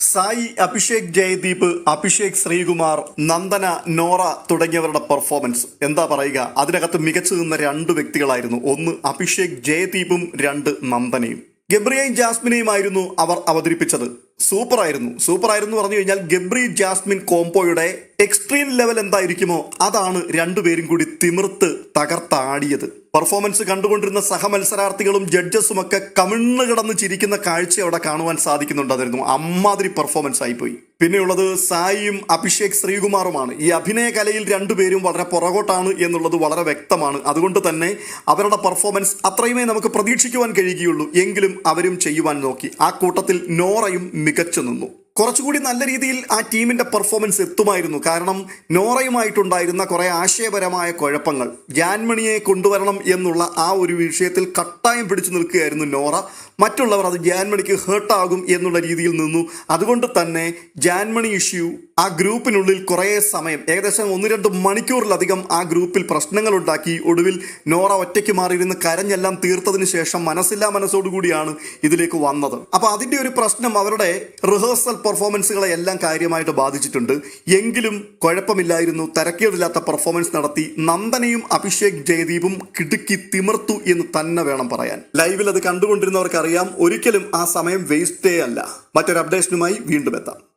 സായി അഭിഷേക് ജയദീപ് അഭിഷേക് ശ്രീകുമാർ നന്ദന നോറ തുടങ്ങിയവരുടെ പെർഫോമൻസ് എന്താ പറയുക? അതിനകത്ത് മികച്ചു നിന്ന രണ്ട് വ്യക്തികളായിരുന്നു. ഒന്ന് അഭിഷേക് ജയദീപും രണ്ട് നന്ദനയും. ഗബ്രിയയും ജാസ്മിനെയുമായിരുന്നു അവർ അവതരിപ്പിച്ചത്. സൂപ്പർ ആയിരുന്നു പറഞ്ഞു കഴിഞ്ഞാൽ ഗബ്രി ജാസ്മിൻ കോംപോയുടെ എക്സ്ട്രീം ലെവൽ എന്തായിരിക്കുമോ അതാണ് രണ്ടുപേരും കൂടി തിമിർത്ത് തകർത്താടിയത്. പെർഫോമൻസ് കണ്ടുകൊണ്ടിരുന്ന സഹമത്സരാർത്ഥികളും ജഡ്ജസും ഒക്കെ കമിണ്ണ് കിടന്ന് ചിരിക്കുന്ന കാഴ്ച അവിടെ കാണുവാൻ സാധിക്കുന്നുണ്ടായിരുന്നു അമ്മാതിരി പെർഫോമൻസ് ആയിപ്പോയി പിന്നെയുള്ളത് സായിയും അഭിഷേക് ശ്രീകുമാറുമാണ്. ഈ അഭിനയ കലയിൽ രണ്ടുപേരും വളരെ പുറകോട്ടാണ് എന്നുള്ളത് വളരെ വ്യക്തമാണ്. അതുകൊണ്ട് തന്നെ അവരുടെ പെർഫോമൻസ് അത്രയുമേ നമുക്ക് പ്രതീക്ഷിക്കുവാൻ കഴിയുകയുള്ളൂ. എങ്കിലും അവരും ചെയ്യുവാൻ നോക്കി. ആ കൂട്ടത്തിൽ നോറയും മികച്ചു നിന്നു. കുറച്ചുകൂടി നല്ല രീതിയിൽ ആ ടീമിന്റെ പെർഫോമൻസ് എത്തുമായിരുന്നു. കാരണം നോറയുമായിട്ടുണ്ടായിരുന്ന കുറേ ആശയപരമായ കുഴപ്പങ്ങൾ ജാൻമണിയെ കൊണ്ടുവരണം എന്നുള്ള ആ ഒരു വിഷയത്തിൽ കട്ടായം പിടിച്ചു നിൽക്കുകയായിരുന്നു നോറ. മറ്റുള്ളവർ അത് ജാൻമണിക്ക് ഹേർട്ടാകും എന്നുള്ള രീതിയിൽ നിന്നു. അതുകൊണ്ട് തന്നെ ജാൻമണി ഇഷ്യൂ ആ ഗ്രൂപ്പിനുള്ളിൽ കുറേ സമയം ഏകദേശം ഒന്ന് രണ്ട് മണിക്കൂറിലധികം ആ ഗ്രൂപ്പിൽ പ്രശ്നങ്ങൾ ഉണ്ടാക്കി ഒടുവിൽ നോറ ഒറ്റയ്ക്ക് മാറിയിരുന്ന് കരഞ്ഞെല്ലാം തീർത്തതിന് ശേഷം മനസ്സില്ലാ മനസ്സോടുകൂടിയാണ് ഇതിലേക്ക് വന്നത്. അപ്പോൾ അതിന്റെ ഒരു പ്രശ്നം അവരുടെ റിഹേഴ്സൽ പെർഫോമൻസുകളെ എല്ലാം കാര്യമായിട്ട് ബാധിച്ചിട്ടുണ്ട്. എങ്കിലും കുഴപ്പമില്ലായിരുന്നു. തരക്കേടില്ലാത്ത പെർഫോമൻസ് നടത്തി. നന്ദനയും അഭിഷേക് ജയദീപും കിടുക്കി തിമിർത്തു എന്ന് തന്നെ വേണം പറയാൻ. ലൈവിൽ അത് കണ്ടുകൊണ്ടിരുന്നവർക്കറിയാം. ഒരിക്കലും ആ സമയം വേസ്റ്റേ അല്ല. മറ്റൊരു അപ്ഡേഷനുമായി വീണ്ടും എത്താം.